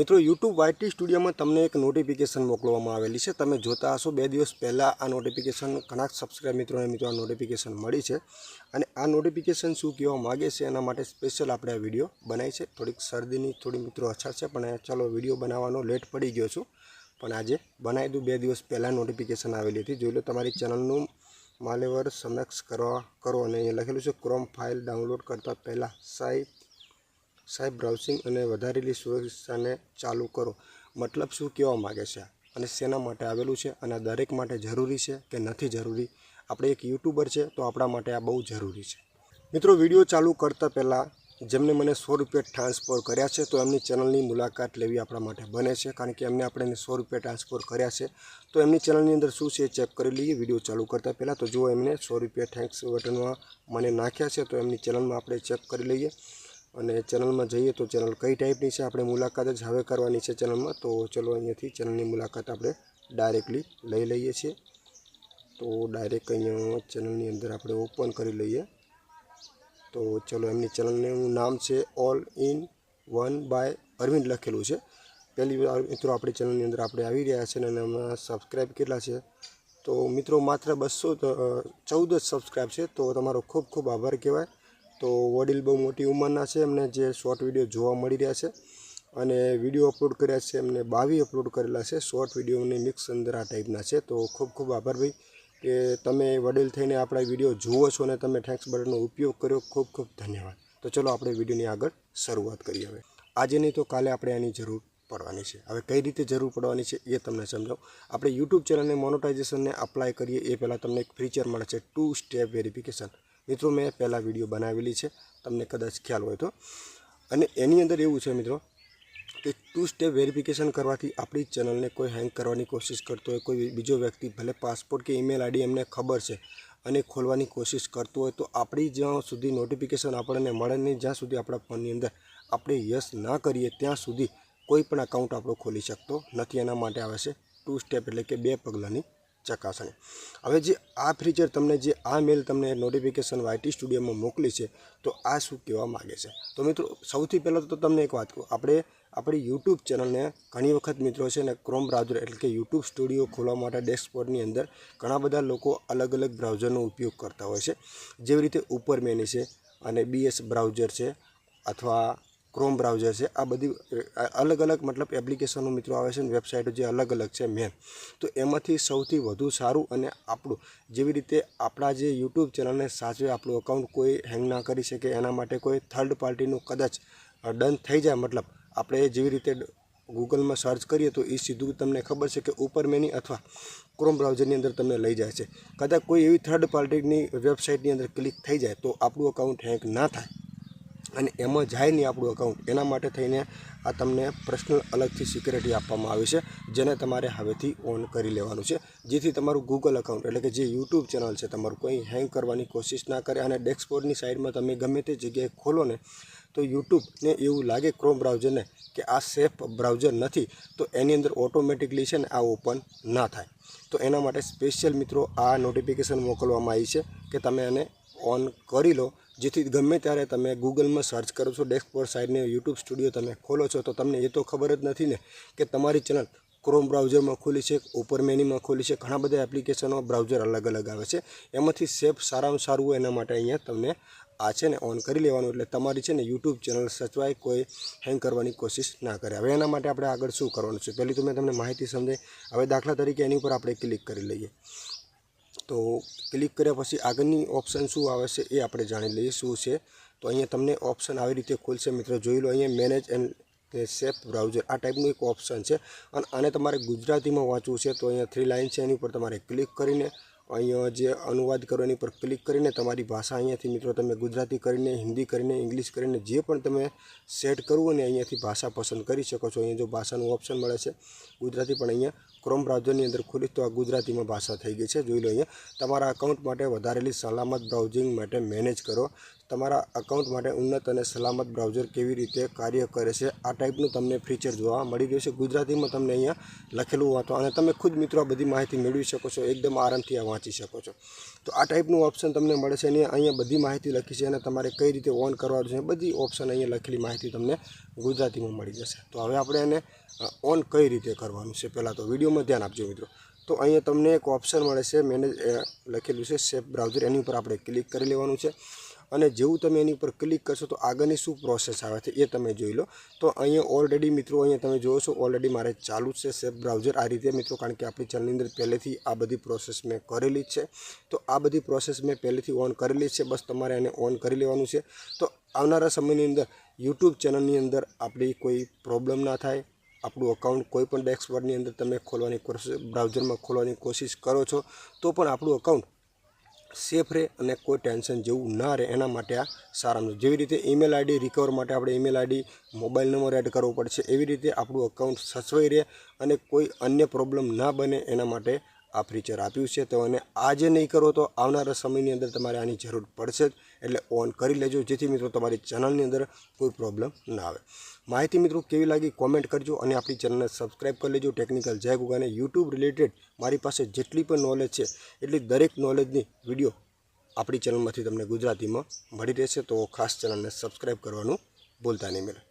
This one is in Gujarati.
મિત્રો યુટ્યુબ વાયટી સ્ટુડિયોમાં તમને એક નોટિફિકેશન મોકલવામાં આવેલી છે. તમે જોતા હશો, બે દિવસ પહેલાં આ નોટિફિકેશન ઘણા સબસ્ક્રાઈબ મિત્રોને મિત્રો આ નોટિફિકેશન મળી છે. અને આ નોટિફિકેશન શું કહેવા માગે છે, એના માટે સ્પેશિયલ આપણે આ વીડિયો બનાવી છે. થોડીક શરદીની, થોડી મિત્રો અછત છે, પણ ચાલો વીડિયો બનાવવાનો લેટ પડી ગયો છું. પણ આજે બનાવી દઉં. બે દિવસ પહેલાં નોટિફિકેશન આવેલી હતી. જોઈ લો, તમારી ચેનલનું માલેવર સમક્ષ કરવા, કરો. અને અહીંયા લખેલું છે ક્રોમ ફાઇલ ડાઉનલોડ કરતાં પહેલાં સાહેબ સાહેબ બ્રાઉઝિંગ અને વધારેલી સુરક્ષાને ચાલુ કરો. મતલબ શું કહેવા માગે છે? અને શેના માટે આવેલું છે? અને દરેક માટે જરૂરી છે કે નથી જરૂરી? આપણે એક યુટ્યુબર છે તો આપણા માટે આ બહુ જરૂરી છે. મિત્રો, વીડિયો ચાલુ કરતાં પહેલાં જેમને મને સો રૂપિયા ટ્રાન્સફર કર્યા છે તો એમની ચેનલની મુલાકાત લેવી આપણા માટે બને છે. કારણ કે એમને આપણે સો રૂપિયા ટ્રાન્સફર કર્યા છે. તો એમની ચેનલની અંદર શું છે ચેક કરી લઈએ. વીડિયો ચાલુ કરતાં પહેલાં તો જો એમને સો રૂપિયા થેન્ક્સ બટનમાં મને નાખ્યા છે તો એમની ચેનલમાં આપણે ચેક કરી લઈએ. અને ચેનલમાં જઈએ તો ચેનલ કઈ ટાઈપની છે આપણે મુલાકાત જ હવે કરવાની છે ચેનલમાં. તો ચલો અહીંયાથી ચેનલની મુલાકાત આપણે ડાયરેક્ટલી લઈ લઈએ છીએ. તો ડાયરેક્ટ અહીંયા ચેનલની અંદર આપણે ઓપન કરી લઈએ. તો ચલો એમની ચેનલનું નામ છે all in one by Arvind લખેલું છે. પહેલી મિત્રો આપણી ચેનલની અંદર આપણે આવી રહ્યા છે અને એમાં સબસ્ક્રાઈબ કેટલા છે? તો મિત્રો માત્ર બસો ચૌદ જ સબસ્ક્રાઈબ છે. તો તમારો ખૂબ ખૂબ આભાર કહેવાય. તો વડીલ બહુ મોટી ઉંમરના છે એમને જે શોર્ટ વીડિયો જોવા મળી રહ્યા છે. અને વીડિયો અપલોડ કર્યા છે એમને બાવી અપલોડ કરેલા છે. શોર્ટ વિડીયોની મિક્સ અંદર આ ટાઈપના છે. તો ખૂબ ખૂબ આભાર ભાઈ કે તમે વડીલ થઈને આપણા વીડિયો જુઓ છો અને તમે થેન્ક્સ બટનનો ઉપયોગ કર્યો. ખૂબ ખૂબ ધન્યવાદ. તો ચલો આપણે વિડીયોની આગળ શરૂઆત કરીએ હવે. આજે નહીં તો કાલે આપણે આની જરૂર પડવાની છે. હવે કઈ રીતે જરૂર પડવાની છે એ તમને સમજાવું. આપણે યુટ્યુબ ચેનલને મોનોટાઇઝેશનને અપ્લાય કરીએ એ પહેલાં તમને એક ફીચર મળે છે. ટુ સ્ટેપ વેરિફિકેશન મિત્રો, મેં પહેલાં વીડિયો બનાવેલી છે. તમને કદાચ ખ્યાલ હોય તો. અને એની અંદર એવું છે મિત્રો, કે ટુ સ્ટેપ વેરિફિકેશન કરવાથી આપણી ચેનલને કોઈ હેંગ કરવાની કોશિશ કરતો હોય, કોઈ બીજો વ્યક્તિ ભલે પાસપોર્ટ કે ઈમેલ આઈડી એમને ખબર છે અને ખોલવાની કોશિશ કરતો હોય, તો આપણી જ્યાં સુધી નોટિફિકેશન આપણને મળે નહીં, જ્યાં સુધી આપણા ફોનની અંદર આપણે યસ ના કરીએ, ત્યાં સુધી કોઈ પણ અકાઉન્ટ આપણો ખોલી શકતો નથી. એના માટે આવે છે ટુ સ્ટેપ એટલે કે બે પગલાંની ચકાસણી હવે જે આ ફીચર તમને જે આ મેલ તમને નોટિફિકેશન વાયટી સ્ટુડિયોમાં મોકલી છે, તો આ શું કહેવા માગે છે? તો મિત્રો, સૌથી પહેલાં તો તમને એક વાત કહું. આપણે, આપણી યુટ્યુબ ચેનલને ઘણી વખત મિત્રો છે ને ક્રોમ બ્રાઉઝર એટલે કે યુટ્યુબ સ્ટુડિયો ખોલવા માટે ડેસ્કપોટની અંદર ઘણા બધા લોકો અલગ અલગ બ્રાઉઝરનો ઉપયોગ કરતા હોય છે. જેવી રીતે ઉપર મેની છે અને બીએસ બ્રાઉઝર છે, અથવા ક્રોમ બ્રાઉઝર છે. આ બધી અલગ અલગ મતલબ એપ્લિકેશનો મિત્રો આવે છે વેબસાઇટો જે અલગ અલગ છે મેન તો એમાંથી સૌથી વધુ સારું અને આપણું જેવી રીતે આપણા જે યુટ્યુબ ચેનલને સાચવે આપણું અકાઉન્ટ કોઈ હેંગ ના કરી શકે, એના માટે કોઈ થર્ડ પાર્ટીનું કદાચ ડન થઈ જાય, મતલબ આપણે જેવી રીતે ગૂગલમાં સર્ચ કરીએ તો એ સીધું તમને ખબર છે કે ઉપર મેની અથવા ક્રોમ બ્રાઉઝરની અંદર તમને લઈ જાય છે. કદાચ કોઈ એવી થર્ડ પાર્ટીની વેબસાઇટની અંદર ક્લિક થઈ જાય તો આપણું અકાઉન્ટ હેંગ ના થાય. અને એમાં જાય નહીં આપણું અકાઉન્ટ એના માટે થઈને આ તમને પર્સનલ અલગથી સિક્યુરિટી આપવામાં આવી છે, જેને તમારે હવેથી ઓન કરી લેવાનું છે. જેથી તમારું ગૂગલ અકાઉન્ટ એટલે કે જે યુટ્યુબ ચેનલ છે, તમારું કોઈ હેંગ કરવાની કોશિશ ના કરે અને ડેસ્કબોર્ડની સાઈડમાં તમે ગમે તે જગ્યાએ ખોલો ને, તો યુટ્યુબને એવું લાગે ક્રોમ બ્રાઉઝરને કે આ સેફ બ્રાઉઝર નથી, તો એની અંદર ઓટોમેટિકલી છે ને આ ઓપન ના થાય. તો એના માટે સ્પેશિયલ મિત્રો આ નોટિફિકેશન મોકલવામાં આવી છે કે તમે એને ઓન કરી લો. જેથી ગમે ત્યારે તમે ગૂગલમાં સર્ચ કરો છો ડેસ્કપોર સાઇડને યુટ્યુબ સ્ટુડિયો તમે ખોલો છો, તો તમને એ તો ખબર જ નથી ને કે તમારી ચેનલ ક્રોમ બ્રાઉઝરમાં ખોલી છે ઉપર મેનીમાં ખોલી છે. ઘણા બધા એપ્લિકેશનો બ્રાઉઝર અલગ અલગ આવે છે. એમાંથી સેફ, સારામાં સારું એના માટે અહીંયા તમને આ છે ને ઓન કરી લેવાનું. એટલે તમારી છે ને યુટ્યુબ ચેનલ સચવાય, કોઈ હેંગ કરવાની કોશિશ ના કરે. હવે એના માટે આપણે આગળ શું કરવાનું છે? પહેલી તો મેં તમને માહિતી સમજાય હવે દાખલા તરીકે એની ઉપર આપણે ક્લિક કરી લઈએ. તો ક્લિક કર્યા પછી આગળની ઓપ્શન શું આવે છે એ આપણે જાણી લઈએ શું છે. તો અહીંયા તમને ઓપ્શન આવી રીતે ખુલશે. મિત્રો, જોઈ લો, અહીંયા મેનેજ એન્ડ સેફ બ્રાઉઝર, આ ટાઈપનું એક ઓપ્શન છે. અને આને તમારે ગુજરાતીમાં વાંચવું છે. તો અહીંયા થ્રી લાઇન છે, એની ઉપર તમારે ક્લિક કરીને અહીંયા જે અનુવાદ કરો, એની પર ક્લિક કરીને તમારી ભાષા અહીંયાથી, મિત્રો, તમે ગુજરાતી કરીને, હિન્દી કરીને, ઇંગ્લિશ કરીને જે પણ તમે સેટ કરવું અને અહીંયાથી ભાષા પસંદ કરી શકો છો. અહીંયા જો ભાષાનું ઓપ્શન મળે છે, ગુજરાતી પણ અહીંયા ક્રોમ બ્રાઉઝરની અંદર ખોલીશ તો આ ગુજરાતીમાં ભાષા થઈ ગઈ છે. જોઈ લો અહીંયા. તમારા અકાઉન્ટ માટે વધારેલી સલામત બ્રાઉઝિંગ માટે મેનેજ કરો. તમારા અકાઉન્ટ માટે ઉન્નત અને સલામત બ્રાઉઝર કેવી રીતે કાર્ય કરે છે, આ ટાઈપનું તમને ફીચર જોવા મળી રહ્યું છે ગુજરાતીમાં તમને અહીંયા લખેલું વાંચો અને તમે ખુદ મિત્રો આ બધી માહિતી મેળવી શકો છો, એકદમ આરામથી આ વાંચી શકો છો. તો આ ટાઈપનું ઓપ્શન તમને મળે છે અને અહીંયા બધી માહિતી લખી છે અને તમારે કઈ રીતે ઓન કરવાનું છે, બધી ઓપ્શન અહીંયા લખેલી માહિતી તમને ગુજરાતીમાં મળી જશે. તો હવે આપણે એને ઓન કઈ રીતે કરવાનું છે પહેલાં તો વિડીયોમાં ધ્યાન આપજો મિત્રો. તો અહીંયા તમને એક ઓપ્શન મળે છે મેનેજ લખેલું છે સેફ બ્રાઉઝર એની ઉપર આપણે ક્લિક કરી લેવાનું છે. અને જેવું તમે એની ઉપર ક્લિક કરશો તો આગળની શું પ્રોસેસ આવે છે એ તમે જોઈ લો. તો અહીંયા ઓલરેડી મિત્રો અહીંયા તમે જોવો છો ઓલરેડી મારે ચાલુ છે સેફ બ્રાઉઝર આ રીતે મિત્રો કારણ કે આપણી ચેનલની અંદર પહેલેથી આ બધી પ્રોસેસ મેં કરેલી છે. તો આ બધી પ્રોસેસ મેં પહેલેથી ઓન કરેલી છે. બસ તમારે એને ઓન કરી લેવાનું છે. તો આવનારા સમયની અંદર યુટ્યુબ ચેનલની અંદર આપણી કોઈ પ્રોબ્લેમ ના થાય. આપણું અકાઉન્ટ કોઈ પણ ડેસ્કબોર્ડની અંદર તમે ખોલવાની કોશિશ બ્રાઉઝરમાં ખોલવાની કોશિશ કરો છો, તો પણ આપણું અકાઉન્ટ સેફ રહે અને કોઈ ટેન્શન જેવું ના રહે. એના માટે આ સારામાં જેવી રીતે ઈમેલ આઈડી રિકવર માટે આપણે email ID mobile number add કરવો પડશે. એવી રીતે આપણું અકાઉન્ટ સચવાઈ રહે અને કોઈ અન્ય પ્રોબ્લેમ ના બને એના માટે આ ફીચર આપ્યું છે. તો અને આજે નહીં કરો તો આવનારા સમયની અંદર તમારે આની જરૂર પડશે જ. એટલે ઓન કરી લેજો, જેથી મિત્રો તમારી ચેનલની અંદર કોઈ પ્રોબ્લેમ ના આવે. માહિતી મિત્રો કેવી લાગી કોમેન્ટ કરજો અને આપણી ચેનલને સબસ્ક્રાઈબ કરી લેજો. ટેકનિકલ જય ગુગાને યુટ્યુબ રિલેટેડ મારી પાસે જેટલી પણ નોલેજ છે, એટલી દરેક નોલેજની વીડિયો આપણી ચેનલમાંથી તમને ગુજરાતીમાં મળી રહેશે. તો ખાસ ચેનલને સબસ્ક્રાઈબ કરવાનું ભૂલતા નહીં મેળવે